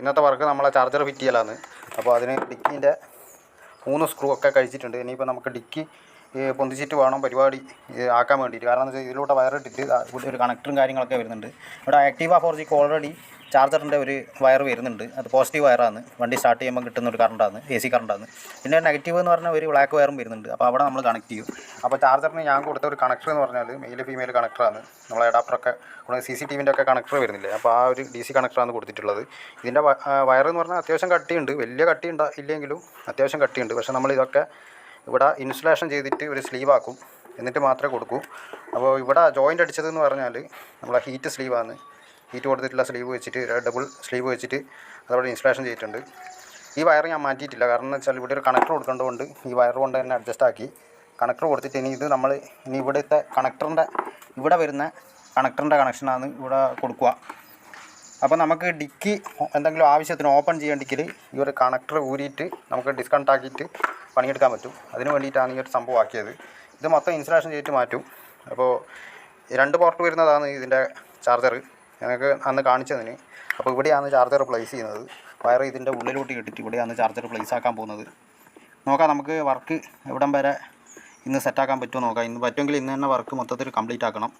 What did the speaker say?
ഇന്നത്തെ വർക്ക് നമ്മളെ charger fit ചെയ്യലാണ്. അപ്പോൾ അതിന് ഡിക്കിന്റെ മൂന്ന് സ്ക്രൂ ഒക്കെ കഴിച്ചിട്ടുണ്ട്. ഇനിയിപ്പോൾ നമുക്ക് ഡിക്കി പൊന്തിച്ചിട്ട് വേണം പരിപാടി ആക്കാൻ വേണ്ടിയിട്ട്. കാരണം എന്ന് വെച്ചാൽ ഇതിലൂടെ വയറിട്ടിട്ട് ഒരു കണക്ടറും കാര്യങ്ങളൊക്കെ വരുന്നുണ്ട്. ഇവിടെ ആക്റ്റീവ ഫോർ ജിക്ക് ഓൾറെഡി ചാർജറിന്റെ ഒരു വയർ വരുന്നുണ്ട്. അത് പോസിറ്റീവ് വയറാണ്. വണ്ടി സ്റ്റാർട്ട് ചെയ്യുമ്പോൾ കിട്ടുന്ന ഒരു കറണ്ടാണ് എ സി കറണ്ടാണ് പിന്നെ നെഗറ്റീവ് എന്ന് പറഞ്ഞാൽ ഒരു ബ്ലാക്ക് വയറും വരുന്നുണ്ട്. അപ്പോൾ അവിടെ നമ്മൾ കണക്ട് ചെയ്യും. അപ്പോൾ ചാർജറിന് ഞാൻ കൊടുത്ത ഒരു കണക്ടർ എന്ന് പറഞ്ഞാൽ മെയിൽ ഫീമെയിൽ കണക്ടറാണ് നമ്മളെ അഡാപ്റ്ററൊക്കെ സി സി ടി വിന്റെ ഒക്കെ കണക്ടർ വരുന്നില്ലേ? അപ്പോൾ ആ ഒരു ഡി സി കണക്ടറാണ് കൊടുത്തിട്ടുള്ളത്. ഇതിന്റെ വയർ എന്ന് പറഞ്ഞാൽ അത്യാവശ്യം കട്ടിയുണ്ട്. വലിയ കട്ടി ഉണ്ടാ ഇല്ലെങ്കിലും അത്യാവശ്യം കട്ടിയുണ്ട്. പക്ഷേ നമ്മൾ ഇതൊക്കെ ഇവിടെ ഇൻസുലേഷൻ ചെയ്തിട്ട് ഒരു സ്ലീവ് ആക്കും. എന്നിട്ട് മാത്രമേ കൊടുക്കൂ. അപ്പോൾ ഇവിടെ ജോയിന്റ് അടിച്ചതെന്ന് പറഞ്ഞാൽ നമ്മളെ ഹീറ്റ് സ്ലീവാണ് ഹീറ്റ് കൊടുത്തിട്ടുള്ള സ്ലീവ് വെച്ചിട്ട് ഡബിൾ സ്ലീവ് വെച്ചിട്ട് അതവിടെ ഇൻസ്റ്റാളേഷൻ ചെയ്തിട്ടുണ്ട്. ഈ വയർ ഞാൻ മാറ്റിയിട്ടില്ല. കാരണം എന്ന് വെച്ചാൽ ഇവിടെ ഒരു കണക്ടർ കൊടുക്കേണ്ടതുകൊണ്ട് ഈ വയർ കൊണ്ട് തന്നെ അഡ്ജസ്റ്റ് ആക്കി. കണക്ടർ കൊടുത്തിട്ട് ഇനി ഇത് നമ്മൾ ഇനി ഇവിടുത്തെ കണക്ടറിന്റെ ഇവിടെ വരുന്ന കണക്ടറിന്റെ കണക്ഷനാണ് ഇവിടെ കൊടുക്കുക. അപ്പോൾ നമുക്ക് ഡിക്കി എന്തെങ്കിലും ആവശ്യത്തിന് ഓപ്പൺ ചെയ്യേണ്ടെങ്കിൽ ഈ ഒരു കണക്ടർ ഊരിയിട്ട് നമുക്ക് ഡിസ്കണക്ട് ആക്കിയിട്ട് പണിയെടുക്കാൻ പറ്റും. അതിന് വേണ്ടിയിട്ടാണ് ഈ ഒരു സംഭവം ആക്കിയത്. ഇത് മൊത്തം ഇൻസ്റ്റലേഷൻ ചെയ്തിട്ട് മാറ്റും. അപ്പോൾ രണ്ട് പോർട്ട് വരുന്നതാണ് ഇതിന്റെ ചാർജർ ഞങ്ങൾക്ക് അന്ന് കാണിച്ചതിന്. അപ്പോൾ ഇവിടെയാണ് ചാർജർ പ്ലേസ് ചെയ്യുന്നത്. വയർ ഇതിന്റെ ഉള്ളിലോട്ട് ഇട്ടിട്ട് ഇവിടെയാണ് ചാർജർ പ്ലേസ് ആക്കാൻ പോകുന്നത്. നോക്കാം നമുക്ക് വർക്ക് എവിടം വരെ ഇന്ന് സെറ്റാക്കാൻ പറ്റുമോ നോക്കാം. ഇന്ന് പറ്റുമെങ്കിൽ ഇന്ന് തന്നെ വർക്ക് മൊത്തത്തിൽ കംപ്ലീറ്റ് ആക്കണം.